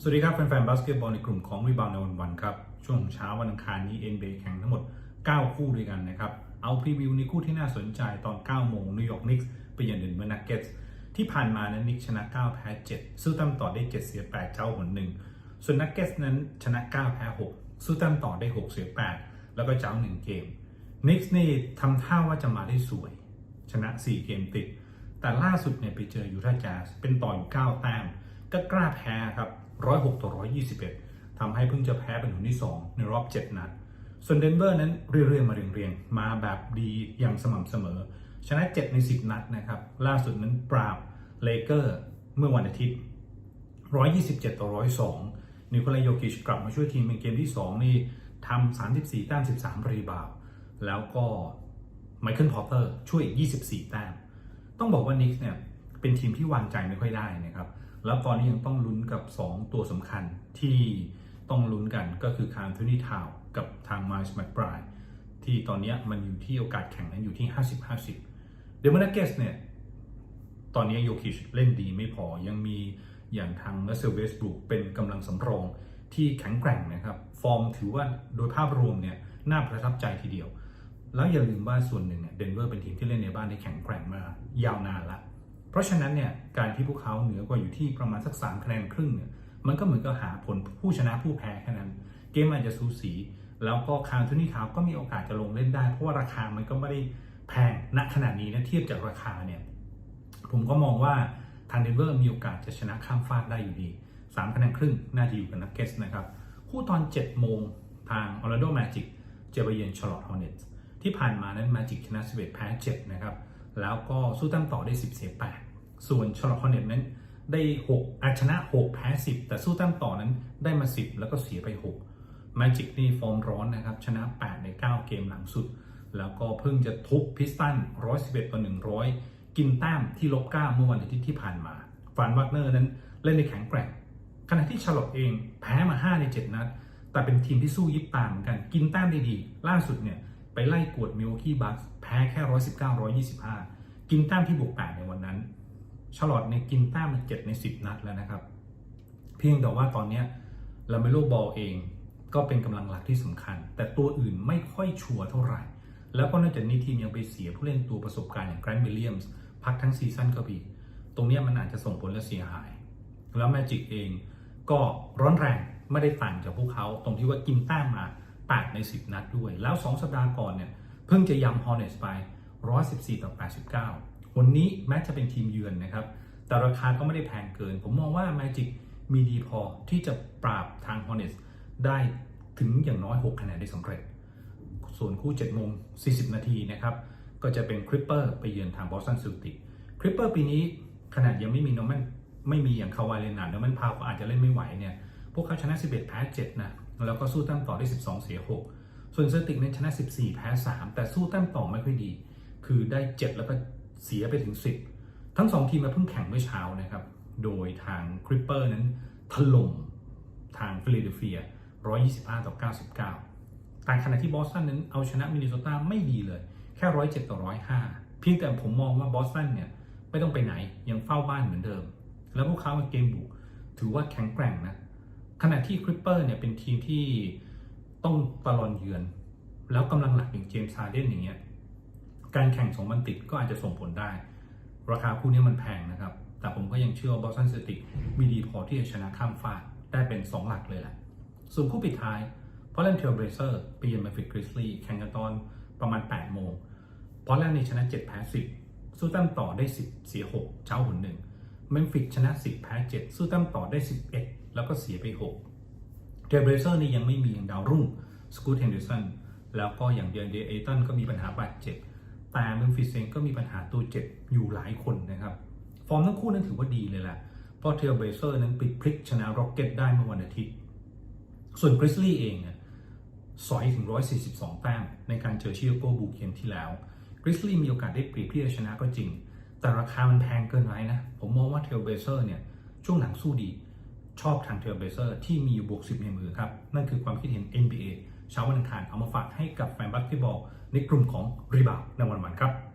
สวัสดีครับ แฟนๆบาสเกตบอลในกลุ่มของรีบาวในวันวันครับ ช่วงเช้าวันอังคารนี้ NBA แข่งทั้งหมด 9 คู่ด้วยกันนะครับ เอาพรีวิวในคู่ที่น่าสนใจตอน 9 โมงนิวยอร์กนิกส์ไปเยือนเดนเวอร์นักเก็ตส์ที่ผ่านมานั้นนิกชนะ 9 แพ้ 7 สู้ตั้มต่อได้ 7 เสีย 8 เจ้าหนหนึ่งส่วนนักเก็ตส์นั้นชนะ 9 แพ้ 6 สู้ตั้มต่อได้ 6 เสีย 8 แล้วก็เจ้า1เกมนิกส์นี่ทำท่าว่าจะมาได้สวย ชนะ 4 เกมติด แต่ล่าสุดเนี่ยไปเจอยูทาห์แจ๊สเป็นต่ออยู่ 9 แต้มก็กล้าแพ้ครับ 106 ต่อ 121 ทำให้เพิ่งจะแพ้เป็นหนที่ 2 ในรอบ 7 นัด ส่วนเดนเวอร์นั้นเรื่อยๆ มาเรียงๆ มาแบบดีอย่างสม่ำเสมอ ชนะ 7 ใน 10 นัดนะครับ ล่าสุดนั้นปราบเลเกอร์เมื่อวันอาทิตย์ 127 ต่อ 102 นิโคลายโยกิชกลับมาช่วยทีมเป็นเกมที่ 2 นี่ทำ 34 แต้ม 13 รีบาวด์แล้วก็ไมเคิลพอเตอร์ช่วย 24 แต้ม ต้องบอกว่านิกส์เนี่ยเป็นทีมที่วางใจไม่ค่อยได้นะครับ แล้วตอนนี้ยังต้องลุ้นกับ 2 ตัวสำคัญที่ต้องลุ้นกันก็คือคาร์ทนี่ทาวกับทางมาร์ชแมคบรายที่ตอนนี้มันอยู่ที่โอกาสแข่งนั้นอยู่ที่ 50-50 เดมอนเกสเนี่ย ตอนนี้โยคิชเล่นดีไม่พอยังมีอย่างทางเลสเซลเวสบุกเป็นกำลังสำรองที่แข็งแกร่งนะครับ ฟอร์มถือว่าโดยภาพรวมเนี่ยน่าประทับใจทีเดียว แล้วอย่าลืมว่าส่วนหนึ่งเนี่ยเดนเวอร์เป็นทีมที่เล่นในบ้านได้แข็งแกร่งมายาวนานละ เพราะฉะนั้นเนี่ยการที่พวกเขาเหนือกว่าอยู่ที่ประมาณสักสามคะแนนครึ่งเนี่ยมันก็เหมือนกับหาผลผู้ชนะผู้แพ้แค่นั้น เกมอาจจะสูสี แล้วก็คาร์ทูนี่ทาวก็มีโอกาสจะลงเล่นได้ เพราะว่าราคามันก็ไม่ได้แพงณขนาดนี้นะเทียบจากราคาเนี่ยผมก็มองว่าทางเดนเวอร์มีโอกาสจะชนะข้ามฟากได้อยู่ดี3คะแนนครึ่งน่าจะอยู่กับนักเก็ตนะครับ คู่ตอน 7 โมงทางออร์ a โดแมจิกจะไปเยือนชาร์ลอตฮอร์เนตส์ที่ผ่านมานั้นแมจิกชนะ11แพ้7นะครับ แล้วก็สู้ตั้มต่อได้ 10 เสีย 8 ส่วนชลอตฮอร์เนตนั้นได้ 6 อาชนะ 6 แพ้ 10 แต่สู้ตั้มต่อนั้นได้มา 10 แล้วก็เสียไป 6 แมจิกนี่ฟอร์มร้อนนะครับ ชนะ 8 ใน 9 เกมหลังสุด แล้วก็เพิ่งจะทุบพิสตัน 111 ต่อ 100 กินแต้มที่ลบ9เมื่อวันอาทิตย์ที่ผ่านมาฟานวักเนอร์นั้นเล่นในแข็งแกร่ง ขณะที่ชลอตเองแพ้มา 5 ใน 7 นัด แต่เป็นทีมที่สู้ยิบตามเหมือนกัน กินแต้มได้ดี ล่าสุดเนี่ยไปไล่กวดมิลกี้บัค พ้แค่119 125กินแต้มที่บวก8ในวันนั้นชลอตเนี่ยกินแต้มมา7ใน10นัดแล้วนะครับ เพียงแต่ว่าตอนนี้ลาเมโลบอลเองก็เป็นกำลังหลักที่สำคัญ แต่ตัวอื่นไม่ค่อยชัวร์เท่าไหร่ แล้วก็นอกจากนี้ทีมยังไปเสียผู้เล่นตัวประสบการณ์อย่างแกรนด์วิลเลียมส์พักทั้งซีซั่นก็อีกตรงนี้มันอาจจะส่งผลและเสียหาย แล้วแมจิกเองก็ร้อนแรงไม่ได้ต่างจากพวกเขา ตรงที่ว่ากินแต้มมา8ใน 10 นัดด้วย แล้ว 2 สัปดาห์ก่อนเนี่ย เพิ่งจะยำฮอร์เนสไป 114 ต่อ 89 วันนี้แม้จะเป็นทีมเยือนนะครับ แต่ราคาก็ไม่ได้แพงเกิน ผมมองว่า Magic มีดีพอที่จะปราบทาง Hornets ได้ถึงอย่างน้อย 6 คะแนนได้สำเร็จ ส่วนคู่7โมง 40 นาทีนะครับ ก็จะเป็นคริปเปอร์ไปเยือนทางบอสตันซิลติคริปเปอร์ปีนี้ขนาดยังไม่มีโนแมนไม่มีอย่างคาวายเลนาร์ดโนแมนพาวก็อาจจะเล่นไม่ไหวเนี่ย พวกเขาชนะ 11 แพ้ 7 นะ แล้วก็สู้แต้มต่อได้ 12 เสีย 6 ส่วนเซอร์ติกนั้นชนะ 14 แพ้ 3 แต่สู้แต้มต่อไม่ค่อยดี คือได้ 7 แล้วก็เสียไปถึง 10 ทั้ง 2 ทีมมาเพิ่งแข่งเมื่อเช้านะครับ โดยทางคริปเปอร์นั้นถล่มทางฟิลาเดลเฟีย 125 ต่อ 99 แต่ขณะที่บอสตันนั้นเอาชนะมินนิโซตาไม่ดีเลย แค่ 107 ต่อ 105 เพียงแต่ผมมองว่าบอสตันเนี่ยไม่ต้องไปไหนยังเฝ้าบ้านเหมือนเดิม แล้วพวกเขาเกมบุกถือว่าแข็งแกร่งนะขณะที่คริปเปอร์เนี่ยเป็นทีมที่ ต้องตลอนเยือน แล้วกำลังหลักอย่างเจมส์ฮาร์เดนอย่างเงี้ยการแข่งสองวันติดก็อาจจะส่งผลได้ ราคาคู่นี้มันแพงนะครับ แต่ผมก็ยังเชื่อว่าบอสตันเซติกมีดีพอที่จะชนะข้ามฟากได้เป็น 2 หลักเลยแหละส่วนคู่ปิดท้ายพอ l ลนเทลเบรเซอร์ไปเยือนแมฟิกกริสลีย์แข่งกันตอนประมาณ 8 โมงพอ l ลนนี่ชนะ 7 แพ้ 10 สู้ตั้มต่อได้ 10 เสีย 6 เจ้าหุ่นหนึ่งเมมฟิกชนะ 10 แพ้ 7 สู้ตั้มต่อได้ 11 แล้วก็เสียไป 6 เทลเบรเซอร์นี่ยังไม่มีอย่างดาวรุ่งสกูตเฮนเดอร์สันแล้วก็อย่างเดียนเดเอตันก็มีปัญหาบาดเจ็บแต่เมมฟิสเองก็มีปัญหาตัวเจ็บอยู่หลายคนนะครับ ฟอร์มทั้งคู่นั้นถือว่าดีเลยแหละเพราะเทลเบรเซอร์นั้นปิดพลิกชนะร็อกเก็ตได้เมื่อวันอาทิตย์ ส่วนกริซลี่เองเนี่ยสอยถึง 142 แต้มในการเจอชิโกบูเกมที่แล้วกริซลี่มีโอกาสได้เปรียบที่จะชนะก็จริง แต่ราคามันแพงเกินไปนะ ผมมองว่าเทลเบเซอร์เนี่ยช่วงหลังสู้ดี ชอบทางเทรลเบเซอร์ที่มีอยู่บวก10ในมือครับ นั่นคือความคิดเห็น NBA เช้าวันอังคารเอามาฝากให้กับแฟนบาสเกตบอลในกลุ่มของรีบาวในวันวันครับ